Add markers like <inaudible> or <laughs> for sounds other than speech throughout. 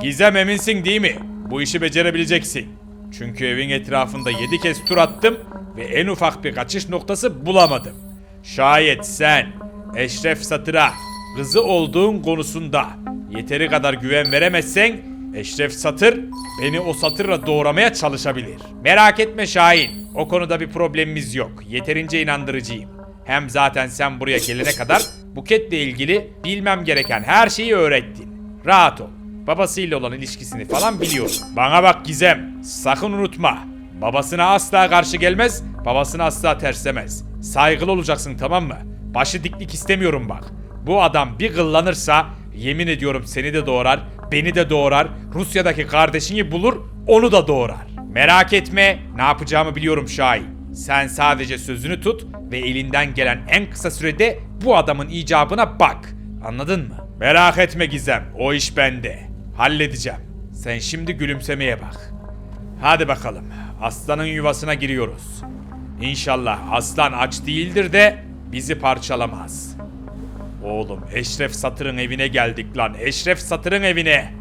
Gizem eminsin değil mi? Bu işi becerebileceksin. Çünkü evin etrafında 7 kez tur attım ve en ufak bir kaçış noktası bulamadım. Şayet sen Eşref Satır'a kızı olduğun konusunda yeteri kadar güven veremezsen Eşref Satır beni o satırla doğramaya çalışabilir. Merak etme Şahin. O konuda bir problemimiz yok. Yeterince inandırıcıyım. Hem zaten sen buraya gelene kadar Buket'le ilgili bilmem gereken her şeyi öğrettin. Rahat ol. Babasıyla olan ilişkisini falan biliyorum. Bana bak Gizem, sakın unutma. Babasına asla karşı gelmez, babasını asla terslemez. Saygılı olacaksın tamam mı? Başı diklik istemiyorum bak. Bu adam bir kıllanırsa yemin ediyorum seni de doğrar, beni de doğrar, Rusya'daki kardeşini bulur, onu da doğrar. Merak etme, ne yapacağımı biliyorum Şahin. Sen sadece sözünü tut ve elinden gelen en kısa sürede bu adamın icabına bak. Anladın mı? Merak etme Gizem, o iş bende. Halledeceğim. Sen şimdi gülümsemeye bak. Hadi bakalım, aslanın yuvasına giriyoruz. İnşallah aslan aç değildir de bizi parçalamaz. Oğlum Eşref Satır'ın evine geldik lan. Eşref Satır'ın evine.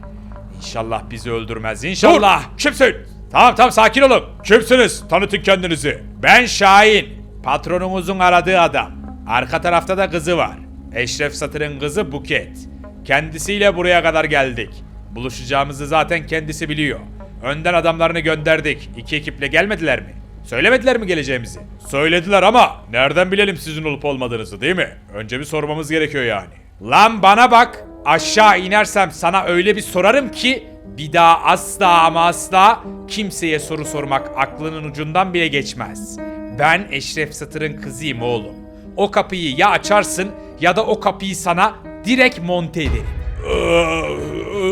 İnşallah bizi öldürmez. İnşallah. Kimsin? Tamam tamam sakin olun. Kimsiniz? Tanıtın kendinizi. Ben Şahin. Patronumuzun aradığı adam. Arka tarafta da kızı var. Eşref Satır'ın kızı Buket. Kendisiyle buraya kadar geldik. Buluşacağımızı zaten kendisi biliyor. Önden adamlarını gönderdik. İki ekiple gelmediler mi? Söylemediler mi geleceğimizi? Söylediler ama nereden bilelim sizin olup olmadığınızı değil mi? Önce bir sormamız gerekiyor yani. Lan bana bak. Aşağı inersem sana öyle bir sorarım ki bir daha asla ama asla kimseye soru sormak aklının ucundan bile geçmez. Ben Eşref Satır'ın kızıyım oğlum. O kapıyı ya açarsın ya da o kapıyı sana direkt monte ederim.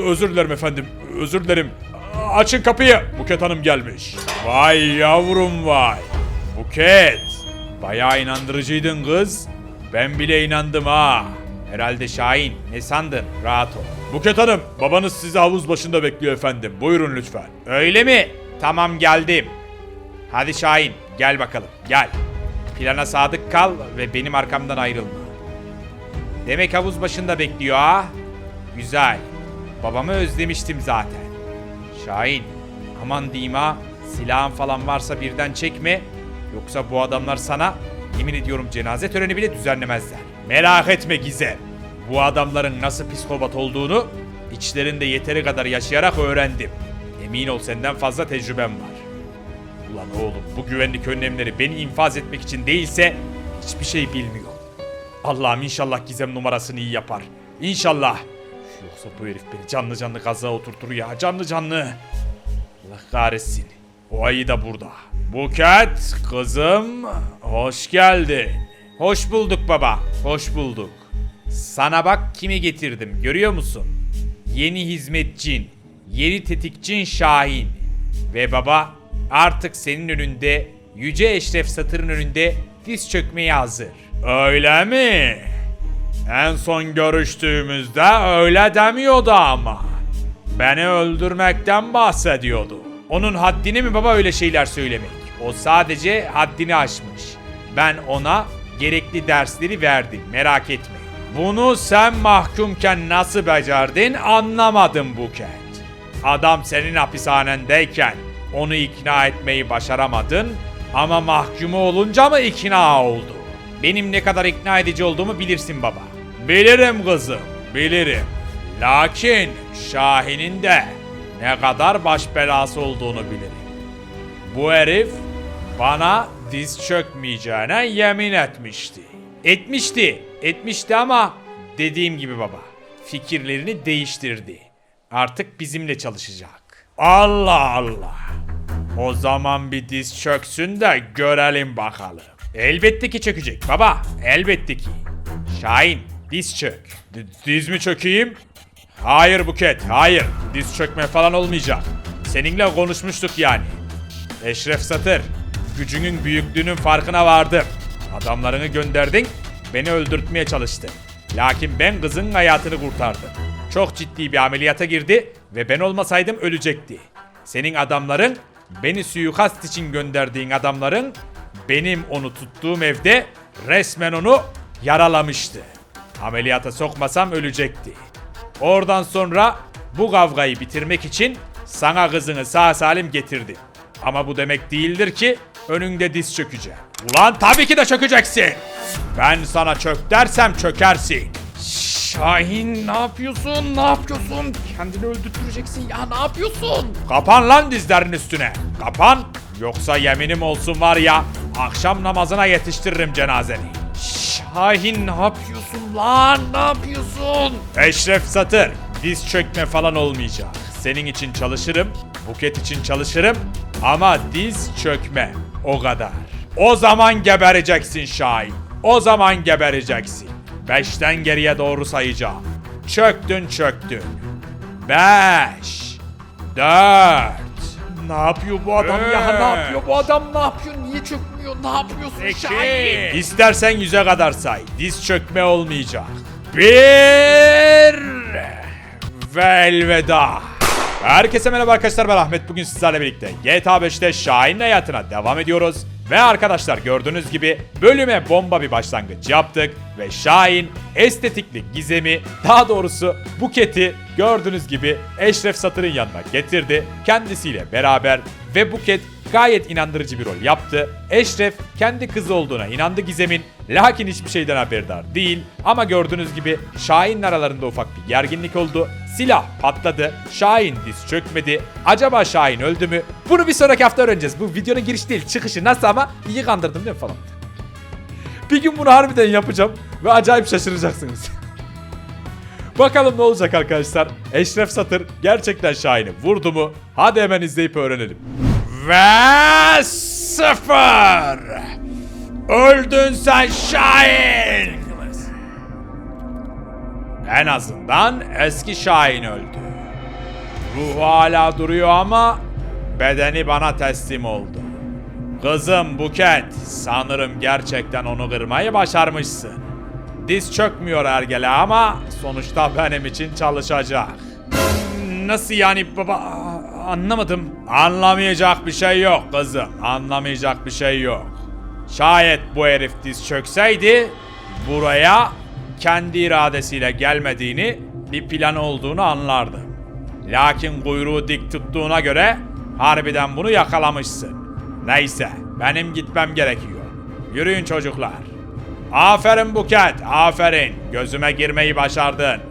Özür dilerim efendim. Özür dilerim. Açın kapıyı. Buket Hanım gelmiş. Vay yavrum vay. Buket. Bayağı inandırıcıydın kız. Ben bile inandım ha. Herhalde Şahin. Ne sandın? Rahat ol. Buket Hanım, babanız sizi havuz başında bekliyor efendim. Buyurun lütfen. Öyle mi? Tamam geldim. Hadi Şahin, gel bakalım. Gel. Plana sadık kal ve benim arkamdan ayrılma. Demek havuz başında bekliyor ha? Güzel. Babamı özlemiştim zaten. Şahin, aman diyeyim ha, silahın falan varsa birden çekme. Yoksa bu adamlar sana, yemin ediyorum cenaze töreni bile düzenlemezler. Merak etme Gizem. Bu adamların nasıl psikopat olduğunu içlerinde yeteri kadar yaşayarak öğrendim. Emin ol senden fazla tecrübem var. Ulan oğlum bu güvenlik önlemleri beni infaz etmek için değilse hiçbir şey bilmiyor. Allah'ım inşallah Gizem numarasını iyi yapar. İnşallah. Yoksa bu herif beni canlı canlı kaza oturtur ya. Canlı canlı. Allah kahretsin. O ayı da burada. Buket kızım hoş geldin. Hoş bulduk baba. Hoş bulduk. Sana bak kimi getirdim görüyor musun? Yeni hizmetçin, yeni tetikçin Şahin. Ve baba artık senin önünde Yüce Eşref Satır'ın önünde diz çökmeye hazır. Öyle mi? En son görüştüğümüzde öyle demiyordu ama. Beni öldürmekten bahsediyordu. Onun haddini mi baba öyle şeyler söylemek? O sadece haddini aşmış. Ben ona gerekli dersleri verdim merak etme. Bunu sen mahkumken nasıl becerdin anlamadım Buket. Adam senin hapishanendeyken onu ikna etmeyi başaramadın ama mahkumu olunca mı ikna oldu? Benim ne kadar ikna edici olduğumu bilirsin baba. Bilirim kızım, bilirim. Lakin Şahin'in de ne kadar baş belası olduğunu bilirim. Bu herif bana diz çökmeyeceğine yemin etmişti. Etmişti, etmişti ama dediğim gibi baba fikirlerini değiştirdi. Artık bizimle çalışacak. Allah Allah. O zaman bir diz çöksün de görelim bakalım. Elbette ki çökecek baba, elbette ki. Şahin, diz çök. D- diz mi çökeyim? Hayır Buket, hayır. Diz çökme falan olmayacak. Seninle konuşmuştuk yani. Eşref Satır, gücünün büyüklüğünün farkına vardım. Adamlarını gönderdin, beni öldürtmeye çalıştın. Lakin ben kızın hayatını kurtardım. Çok ciddi bir ameliyata girdi ve ben olmasaydım ölecekti. Senin adamların, beni suikast için gönderdiğin adamların, benim onu tuttuğum evde resmen onu yaralamıştı. Ameliyata sokmasam ölecekti. Oradan sonra bu kavgayı bitirmek için sana kızını sağ salim getirdim. Ama bu demek değildir ki önünde diz çökeceğim. Ulan tabii ki de çökeceksin. Ben sana çök dersem çökersin. Şahin ne yapıyorsun? Ne yapıyorsun? Kendini öldürteceksin ya ne yapıyorsun? Kapan lan dizlerin üstüne. Kapan. Yoksa yeminim olsun var ya akşam namazına yetiştiririm cenazeni. Şahin ne yapıyorsun lan? Ne yapıyorsun? Eşref Satır, diz çökme falan olmayacak. Senin için çalışırım, Buket için çalışırım ama diz çökme. O kadar. O zaman gebereceksin Şahin. O zaman gebereceksin. Beşten geriye doğru sayacağım. Çöktün çöktün. Beş. Dört. Ne yapıyor bu adam ya? Ne yapıyor bu adam? Ne yapıyor? Niye çökmüyor? Ne yapıyorsun Şahin? İstersen yüze kadar say. Diz çökme olmayacak. Bir ve elveda. Herkese merhaba arkadaşlar ben Ahmet. Bugün sizlerle birlikte GTA 5'te Şahin'in hayatına devam ediyoruz. Ve arkadaşlar gördüğünüz gibi bölüme bomba bir başlangıç yaptık. Ve Şahin estetikli gizemi daha doğrusu Buket'i gördüğünüz gibi Eşref Satır'ın yanına getirdi. Kendisiyle beraber ve Buket gayet inandırıcı bir rol yaptı. Eşref kendi kızı olduğuna inandı Gizem'in. Lakin hiçbir şeyden haberdar değil. Ama gördüğünüz gibi Şahin'in aralarında ufak bir gerginlik oldu. Silah patladı. Şahin diz çökmedi. Acaba Şahin öldü mü? Bunu bir sonraki hafta öğreneceğiz. Bu videonun giriş değil çıkışı nasıl ama iyi kandırdım değil mi falan. <laughs> Bir gün bunu harbiden yapacağım ve acayip şaşıracaksınız. <laughs> Bakalım ne olacak arkadaşlar. Eşref Satır gerçekten Şahin'i vurdu mu? Hadi hemen izleyip öğrenelim. Ve sıfır. Öldün sen Şahin. En azından eski Şahin öldü. Ruhu hala duruyor ama bedeni bana teslim oldu. Kızım Buket, sanırım gerçekten onu kırmayı başarmışsın. Diz çökmüyor Ergele ama sonuçta benim için çalışacak. Nasıl yani baba? Anlamadım. Anlamayacak bir şey yok kızım. Anlamayacak bir şey yok. Şayet bu herif diz çökseydi buraya kendi iradesiyle gelmediğini bir plan olduğunu anlardım. Lakin kuyruğu dik tuttuğuna göre harbiden bunu yakalamışsın. Neyse benim gitmem gerekiyor. Yürüyün çocuklar. Aferin Buket, aferin. Gözüme girmeyi başardın.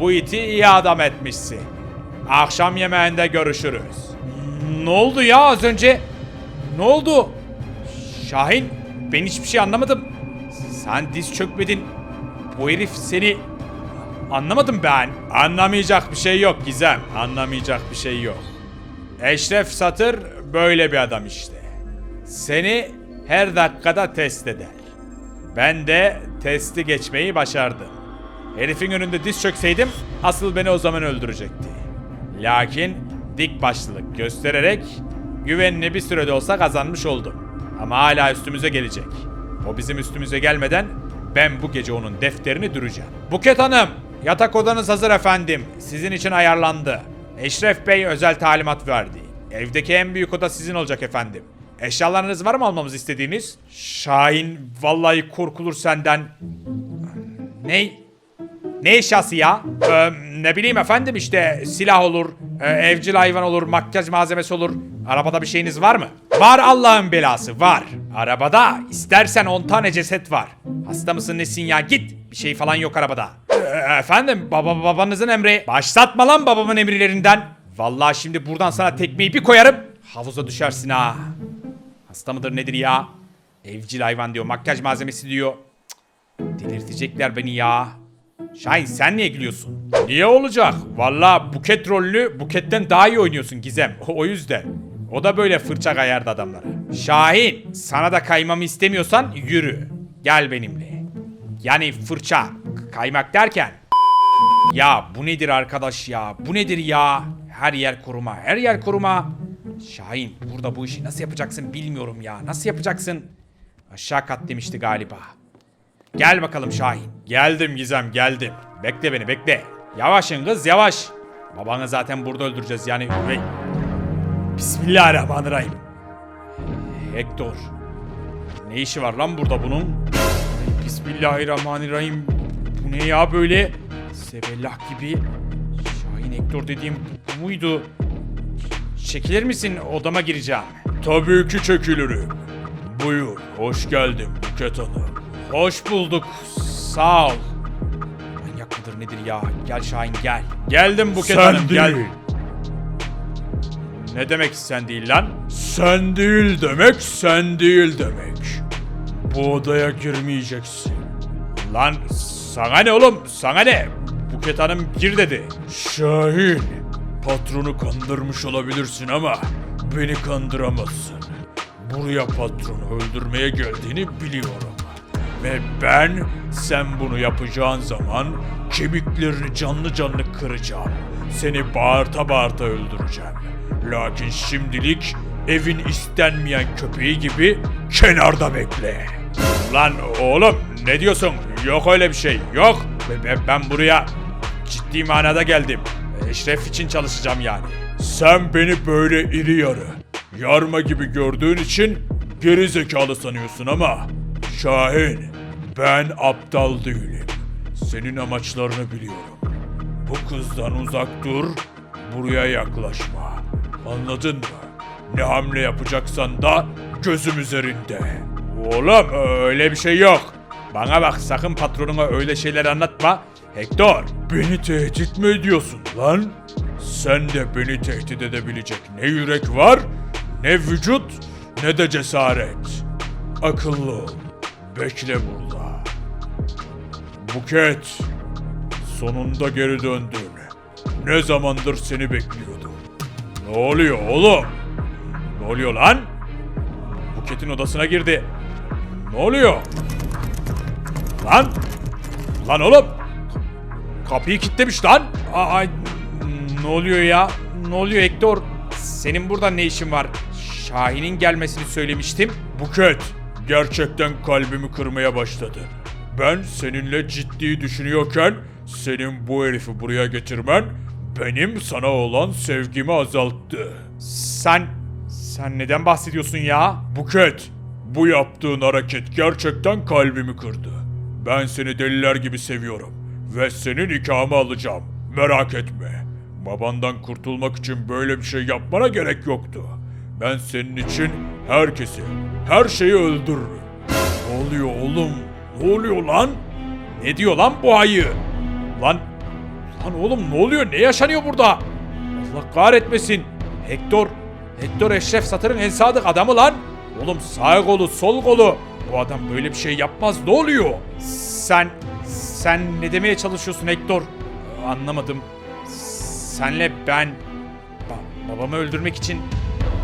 Bu iti iyi adam etmişsin. Akşam yemeğinde görüşürüz. Ne oldu ya az önce? Ne oldu? Şahin ben hiçbir şey anlamadım. Sen diz çökmedin. Bu herif seni anlamadım ben. Anlamayacak bir şey yok Gizem. Anlamayacak bir şey yok. Eşref Satır böyle bir adam işte. Seni her dakikada test eder. Ben de testi geçmeyi başardım. Herifin önünde diz çökseydim asıl beni o zaman öldürecekti. Lakin dik başlılık göstererek güvenini bir sürede olsa kazanmış oldum. Ama hala üstümüze gelecek. O bizim üstümüze gelmeden ben bu gece onun defterini düreceğim. Buket Hanım, yatak odanız hazır efendim. Sizin için ayarlandı. Eşref Bey özel talimat verdi. Evdeki en büyük oda sizin olacak efendim. Eşyalarınız var mı almamızı istediğiniz? Şahin, vallahi korkulur senden. Ney? Ne eşyası ya? Ee, ne bileyim efendim işte silah olur, e, evcil hayvan olur, makyaj malzemesi olur. Arabada bir şeyiniz var mı? Var Allah'ın belası var. Arabada istersen 10 tane ceset var. Hasta mısın nesin ya git. Bir şey falan yok arabada. Ee, efendim baba babanızın emri. Başlatma lan babamın emirlerinden. Vallahi şimdi buradan sana tekmeyi bir koyarım. Havuza düşersin ha. Hasta mıdır nedir ya? Evcil hayvan diyor, makyaj malzemesi diyor. Cık, delirtecekler beni ya. Şahin sen niye gülüyorsun? Niye olacak? Valla Buket rolünü Buket'ten daha iyi oynuyorsun Gizem. <laughs> O yüzden. O da böyle fırça kayardı adamlara. Şahin sana da kaymamı istemiyorsan yürü. Gel benimle. Yani fırça kaymak derken. Ya bu nedir arkadaş ya? Bu nedir ya? Her yer koruma, her yer koruma. Şahin burada bu işi nasıl yapacaksın bilmiyorum ya. Nasıl yapacaksın? Aşağı kat demişti galiba. Gel bakalım Şahin. Geldim Gizem geldim. Bekle beni bekle. Yavaşın kız yavaş. Babanı zaten burada öldüreceğiz yani. Ve... Bismillahirrahmanirrahim. Hector. Ne işi var lan burada bunun? Bismillahirrahmanirrahim. Bu ne ya böyle? Sebelah gibi. Şahin Şahin Hector dediğim bu muydu? Çekilir misin? Odama gireceğim. Tabii ki çekilirim. Buyur, hoş geldin Buket Hanım. Hoş bulduk. Sağ ol. Manyak mıdır nedir ya? Gel Şahin gel. Geldim Buket Sen Hanım değil. gel. Ne demek sen değil lan? Sen değil demek, sen değil demek. Bu odaya girmeyeceksin. Lan sana ne oğlum? Sana ne? Buket Hanım gir dedi. Şahin, patronu kandırmış olabilirsin ama beni kandıramazsın. Buraya patronu öldürmeye geldiğini biliyorum. Ve ben sen bunu yapacağın zaman kemiklerini canlı canlı kıracağım. Seni bağırta bağırta öldüreceğim. Lakin şimdilik evin istenmeyen köpeği gibi kenarda bekle. Lan oğlum ne diyorsun? Yok öyle bir şey. Yok. Be- be- Ben buraya ciddi manada geldim. Eşref için çalışacağım yani. Sen beni böyle iri yarı, yarma gibi gördüğün için geri zekalı sanıyorsun ama Şahin, ben aptal değilim. Senin amaçlarını biliyorum. Bu kızdan uzak dur, buraya yaklaşma. Anladın mı? Ne hamle yapacaksan da gözüm üzerinde. Oğlum öyle bir şey yok. Bana bak sakın patronuna öyle şeyler anlatma. Hector. Beni tehdit mi ediyorsun lan? Sen de beni tehdit edebilecek ne yürek var, ne vücut, ne de cesaret. Akıllı ol. Bekle burada. Buket. Sonunda geri döndün. Ne zamandır seni bekliyordum. Ne oluyor oğlum? Ne oluyor lan? Buket'in odasına girdi. Ne oluyor? Lan! Lan oğlum! Kapıyı kilitlemiş lan! Ay, ne oluyor ya? Ne oluyor Hector? Senin burada ne işin var? Şahin'in gelmesini söylemiştim. Buket, gerçekten kalbimi kırmaya başladı. Ben seninle ciddi düşünüyorken senin bu herifi buraya getirmen benim sana olan sevgimi azalttı. Sen... Sen neden bahsediyorsun ya? Buket, bu yaptığın hareket gerçekten kalbimi kırdı. Ben seni deliler gibi seviyorum ve senin nikahımı alacağım. Merak etme. Babandan kurtulmak için böyle bir şey yapmana gerek yoktu. Ben senin için herkesi, her şeyi öldürürüm. Ne oluyor oğlum? Ne oluyor lan? Ne diyor lan bu ayı? Lan... Lan oğlum ne oluyor? Ne yaşanıyor burada? Allah kahretmesin. Hector... Hector Eşref Satır'ın en sadık adamı lan. Oğlum sağ kolu sol kolu. Bu adam böyle bir şey yapmaz. Ne oluyor? Sen... Sen ne demeye çalışıyorsun Hector? Anlamadım. Senle ben... ba- babamı öldürmek için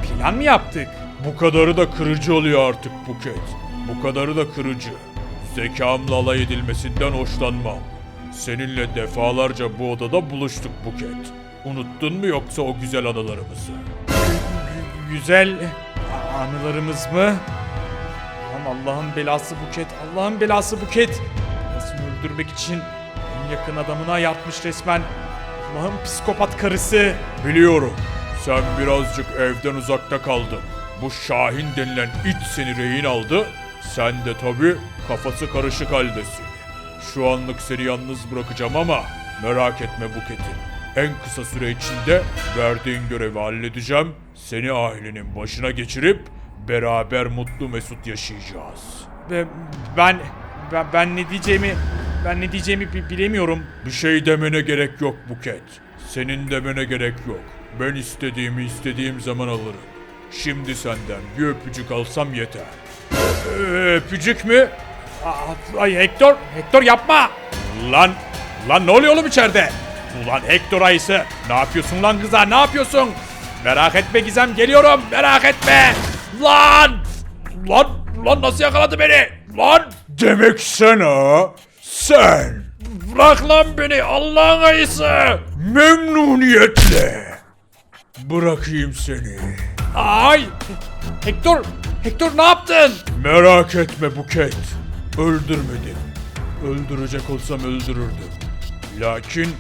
plan mı yaptık? Bu kadarı da kırıcı oluyor artık Buket. Bu kadarı da kırıcı. Zekamla alay edilmesinden hoşlanmam. Seninle defalarca bu odada buluştuk Buket. Unuttun mu yoksa o güzel anılarımızı? Güzel anılarımız mı? Lan Allah'ın belası Buket, Allah'ın belası Buket. Babasını öldürmek için en yakın adamına yatmış resmen. Allah'ın psikopat karısı. Biliyorum. Sen birazcık evden uzakta kaldın. Bu Şahin denilen it seni rehin aldı. Sen de tabi kafası karışık haldesin. Şu anlık seni yalnız bırakacağım ama merak etme Buket'im. En kısa süre içinde verdiğin görevi halledeceğim. Seni ailenin başına geçirip beraber mutlu mesut yaşayacağız. Ve ben, ben ben ne diyeceğimi ben ne diyeceğimi bi- bilemiyorum. Bir şey demene gerek yok Buket. Senin demene gerek yok. Ben istediğimi istediğim zaman alırım. Şimdi senden bir öpücük alsam yeter. Öpücük mü? Ay Hector, Hector yapma. Lan, lan ne oluyor oğlum içeride? Ulan Hector ayısı. Ne yapıyorsun lan kıza ne yapıyorsun? Merak etme Gizem geliyorum merak etme. Lan! Lan, lan nasıl yakaladı beni? Lan! Demek sen ha? Sen! Bırak lan beni Allah'ın ayısı. Memnuniyetle! Bırakayım seni. Ay! Hector, Hector ne yaptın? Merak etme Buket. Öldürmedim. Öldürecek olsam öldürürdüm. Lakin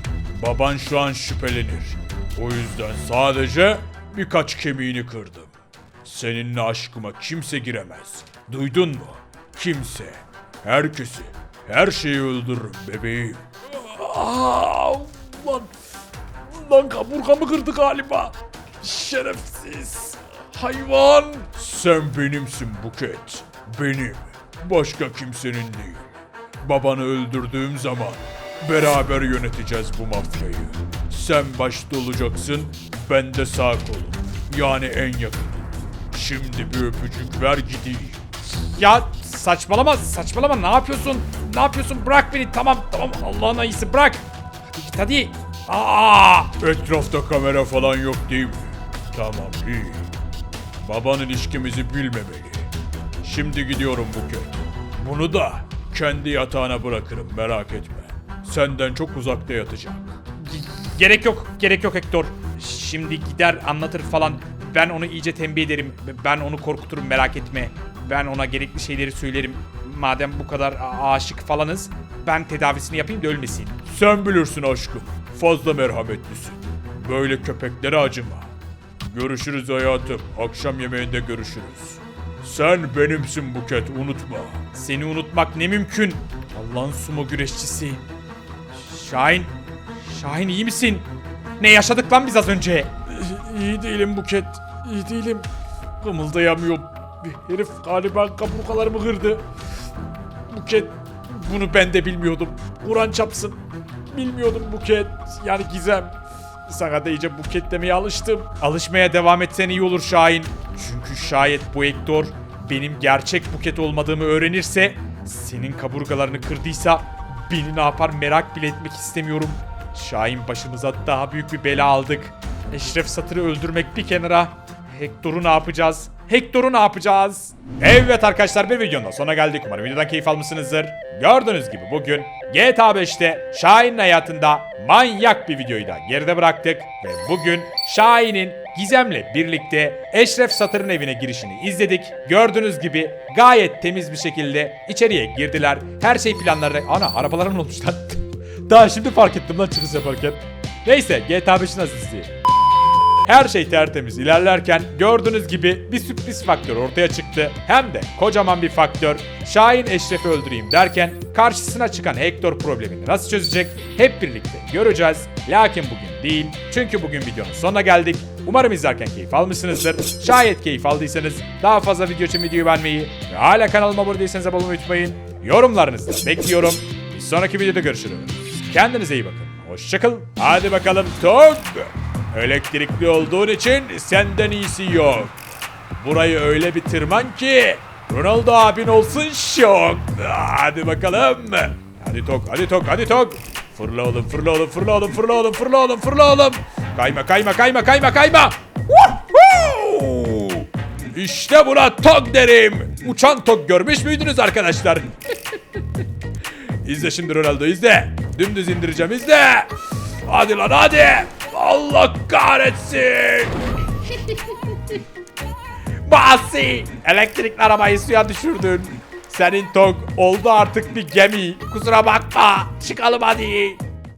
baban şu an şüphelenir. O yüzden sadece birkaç kemiğini kırdım. Seninle aşkıma kimse giremez. Duydun mu? Kimse. Herkesi. Her şeyi öldürürüm bebeğim. Aa, lan, Lan kaburgamı kırdı galiba. Şerefsiz. Hayvan. Sen benimsin Buket. Benim. Başka kimsenin değil. Babanı öldürdüğüm zaman beraber yöneteceğiz bu mafyayı. Sen başta olacaksın, ben de sağ kolum. Yani en yakın. Şimdi bir öpücük ver gideyim. Ya saçmalama saçmalama ne yapıyorsun? Ne yapıyorsun? Bırak beni tamam tamam Allah'ın ayısı bırak. Hadi git hadi. Aa! Etrafta kamera falan yok değil mi? Tamam iyi. Baban ilişkimizi bilmemeli. Şimdi gidiyorum Buket. Bunu da kendi yatağına bırakırım merak etme. Senden çok uzakta yatacak. Ge- Gerek yok, gerek yok Hector. Şimdi gider anlatır falan. Ben onu iyice tembih ederim. Ben onu korkuturum merak etme. Ben ona gerekli şeyleri söylerim. Madem bu kadar a- aşık falanız, ben tedavisini yapayım da ölmesin. Sen bilirsin aşkım. Fazla merhametlisin. Böyle köpeklere acıma. Görüşürüz hayatım. Akşam yemeğinde görüşürüz. Sen benimsin Buket unutma. Seni unutmak ne mümkün. Allah'ın sumo güreşçisi. Şahin, Şahin iyi misin? Ne yaşadık lan biz az önce? İyi değilim Buket. İyi değilim. Kımıldayamıyorum. Bir herif galiba kaburgalarımı kırdı. Buket bunu ben de bilmiyordum. Kur'an çapsın. Bilmiyordum Buket. Yani Gizem. Sana da iyice Buket demeye alıştım. Alışmaya devam etsen iyi olur Şahin. Çünkü şayet bu Hector benim gerçek Buket olmadığımı öğrenirse, senin kaburgalarını kırdıysa beni ne yapar merak bile etmek istemiyorum. Şahin başımıza daha büyük bir bela aldık. Eşref Satır'ı öldürmek bir kenara. Hector'u ne yapacağız? Hector'u ne yapacağız? Evet arkadaşlar bir videonun da sonuna geldik. Umarım videodan keyif almışsınızdır. Gördüğünüz gibi bugün GTA 5'te Şahin'in hayatında manyak bir videoyu da geride bıraktık. Ve bugün Şahin'in Gizem'le birlikte Eşref Satır'ın evine girişini izledik. Gördüğünüz gibi gayet temiz bir şekilde içeriye girdiler. Her şey planları... Ana arabaların olmuş lan. <laughs> Daha şimdi fark ettim lan çıkış yaparken. Neyse GTA 5'in asisti. Her şey tertemiz ilerlerken gördüğünüz gibi bir sürpriz faktör ortaya çıktı. Hem de kocaman bir faktör. Şahin Eşref'i öldüreyim derken karşısına çıkan Hector problemini nasıl çözecek hep birlikte göreceğiz. Lakin bugün değil. Çünkü bugün videonun sonuna geldik. Umarım izlerken keyif almışsınızdır. Şayet keyif aldıysanız daha fazla video için videoyu beğenmeyi ve hala kanalıma abone değilseniz abone olmayı unutmayın. Yorumlarınızı bekliyorum. Bir sonraki videoda görüşürüz. Kendinize iyi bakın. Hoşçakalın. Hadi bakalım Tok. Elektrikli olduğun için senden iyisi yok. Burayı öyle bir tırman ki Ronaldo abin olsun şok. Hadi bakalım. Hadi tok, hadi tok, hadi tok. Fırla oğlum, fırla oğlum, fırla oğlum, fırla oğlum, fırla oğlum, fırla oğlum. Kayma, kayma, kayma, kayma, kayma. İşte buna tok derim. Uçan tok görmüş müydünüz arkadaşlar? <laughs> izle şimdi Ronaldo izle. Dümdüz indireceğim izle. Hadi lan hadi. Allah kahretsin. Basi! Elektrikli arabayı suya düşürdün. Senin tok oldu artık bir gemi. Kusura bakma. Çıkalım hadi.